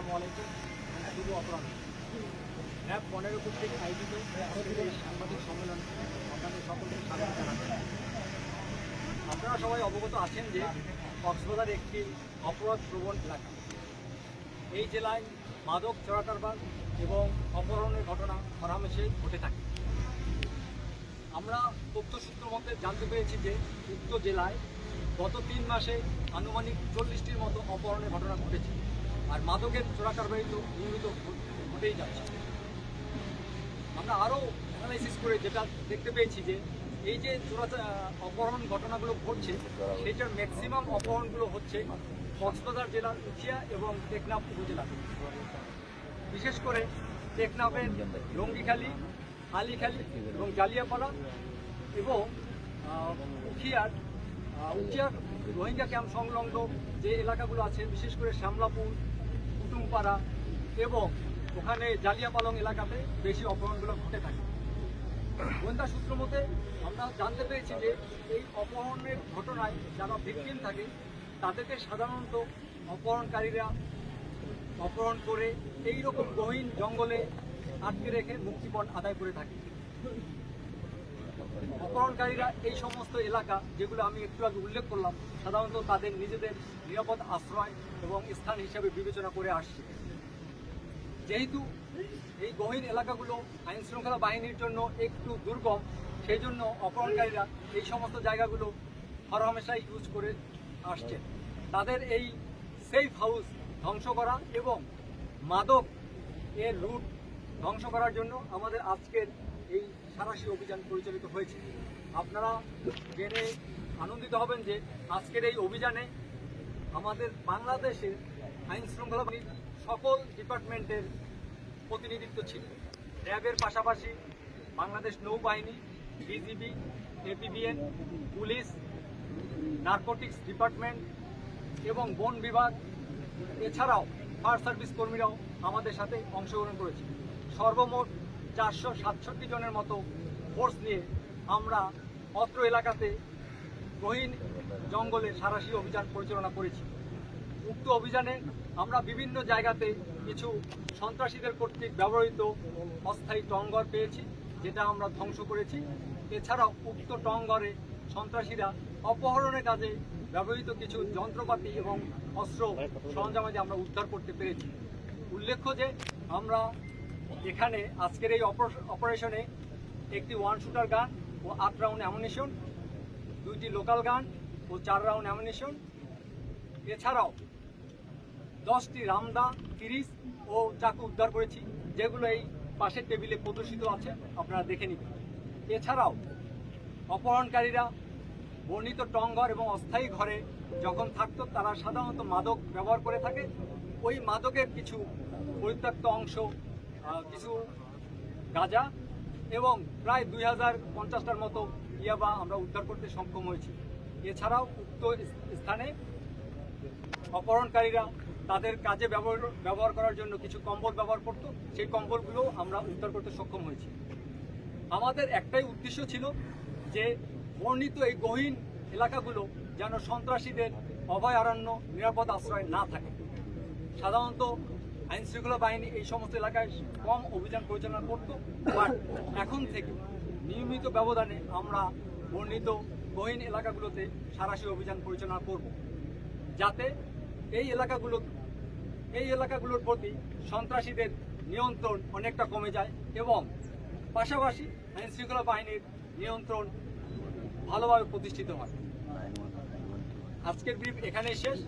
আমি অপরাধ র্যাব পনেরো সাংবাদিক সম্মেলন আপনারা সবাই অবগত আছেন যে কক্সবাজার একটি অপরাধ প্রবণ এলাকা। এই জেলায় মাদক চোরাকারবার এবং অপহরণের ঘটনা হরহামেশে ঘটে থাকে। আমরা তথ্য সূত্র মতে জানতে পেরেছি যে উক্ত জেলায় গত তিন মাসে আনুমানিক চল্লিশটির মতো অপহরণের ঘটনা ঘটেছে। আর মাদকের চোরাকারবারি তো নিয়মিত ঘটেই যাচ্ছে। আমরা আরও অ্যানালাইসিস করে যেটা দেখতে পেয়েছি যে এই যে চোরা অপহরণ ঘটনাগুলো ঘটছে সেটার ম্যাক্সিমাম অপহরণগুলো হচ্ছে কক্সবাজার জেলার উচিয়া এবং টেকনাফ উপজেলা। বিশেষ করে টেকনাফের রঙ্গিখালি আলিখালি এবং জালিয়াপাড়া এবং উখিয়ার আহ, উখিয়ার রোহিঙ্গা ক্যাম্প সংলগ্ন যে এলাকাগুলো আছে বিশেষ করে শ্যামলাপুর কুটুমপাড়া এবং ওখানে জালিয়াপালং এলাকাতে বেশি অপহরণগুলো ঘটে থাকে। গোয়েন্দা সূত্র মতে, আমরা জানতে পেরেছি যে এই অপহরণের ঘটনায় যারা ভিকটিম থাকে, তাদেরকে সাধারণত অপহরণকারীরা অপহরণ করে এই রকম গহীন জঙ্গলে আটকে রেখে মুক্তিপণ আদায় করে থাকে। অপহরণকারীরা এই সমস্ত এলাকা যেগুলো আমি একটু আগে উল্লেখ করলাম, সাধারণত তাদের নিজেদের নিরাপদ আশ্রয় এবং স্থান হিসাবে বিবেচনা করে আসছে। যেহেতু এই গহীন এলাকাগুলো আইন শৃঙ্খলা বাহিনীর জন্য একটু দুর্গম সেই জন্য অপহরণকারীরা এই সমস্ত জায়গাগুলো হরহামেশাই ইউজ করে আসছে। তাদের এই সেফ হাউস ধ্বংস করা এবং মাদক এর রুট ধ্বংস করার জন্য আমাদের আজকের এই সারাশি অভিযান পরিচালিত হয়েছে। আপনারা জেনে আনন্দিত হবেন যে আজকের এই অভিযানে আমাদের বাংলাদেশের আইন শৃঙ্খলা বাহিনীর সকল ডিপার্টমেন্টের প্রতিনিধিত্ব ছিল। র্যাবের পাশাপাশি বাংলাদেশ নৌবাহিনী BGB APBN, police, narcotics department এবং বন বিভাগ, এছাড়াও ফায়ার সার্ভিস কর্মীরাও আমাদের সাথে অংশগ্রহণ করেছে। সর্বমোট চারশো সাতষট্টি জনের মতো ফোর্স নিয়ে আমরা অত্র এলাকাতে গহীন জঙ্গলে সারাশি অভিযান পরিচালনা করেছি। উক্ত অভিযানে আমরা বিভিন্ন জায়গাতে কিছু সন্ত্রাসীদের কর্তৃক ব্যবহৃত অস্থায়ী টঙ্গর পেয়েছি, যেটা আমরা ধ্বংস করেছি। এছাড়াও উক্ত টঙ্গরে সন্ত্রাসীরা অপহরণের কাজে ব্যবহৃত কিছু যন্ত্রপাতি এবং অস্ত্র সরঞ্জামাদি আমরা উদ্ধার করতে পেরেছি। উল্লেখ্য যে আমরা এখানে আজকের এই অপার- অপারেশনে একটি ওয়ান শুটার গান ও আট রাউন্ড অ্যামুনিশন দুইটি লোকাল গান ও চার রাউন্ড অ্যামুনিশন এছাড়াও দশটি রামদা তিরিশ ও চাকু উদ্ধার করেছি, যেগুলো এই পাশের টেবিলে প্রদর্শিত আছে, আপনারা দেখে নিবেন। এছাড়াও অপহরণকারীরা বর্ণিত টংঘর এবং অস্থায়ী ঘরে যখন থাকতো, তারা সাধারণত মাদক ব্যবহার করে থাকে। ওই মাদকের কিছু পরিত্যক্ত অংশ কিছু গাঁজা এবং প্রায় দুই হাজার পঞ্চাশটার মতো ইয়াবা আমরা উদ্ধার করতে সক্ষম হয়েছি। এছাড়াও উক্ত স্থানে অপহরণকারীরা তাদের কাজে ব্যবহার ব্যবহার করার জন্য কিছু কম্বল ব্যবহার করত। সেই কম্বলগুলো আমরা উদ্ধার করতে সক্ষম হয়েছি। আমাদের একটাই উদ্দেশ্য ছিল যে বর্ণিত এই গহীন এলাকাগুলো যেন সন্ত্রাসীদের অভয়ারণ্য নিরাপদ আশ্রয় না থাকে। সাধারণত আইন শৃঙ্খলা বাহিনী এই সমস্ত এলাকায় কম অভিযান পরিচালনা করত বাট এখন থেকে নিয়মিত ব্যবধানে আমরা বর্ণিত গহীন এলাকাগুলোতে সারাশি অভিযান পরিচালনা করব। যাতে এই এলাকাগুলো, এই এলাকাগুলোর প্রতি সন্ত্রাসীদের নিয়ন্ত্রণ অনেকটা কমে যায় এবং পাশাপাশি আইন শৃঙ্খলা বাহিনীর নিয়ন্ত্রণ ভালোভাবে প্রতিষ্ঠিত হয়। আজকের ব্রিফ এখানেই শেষ।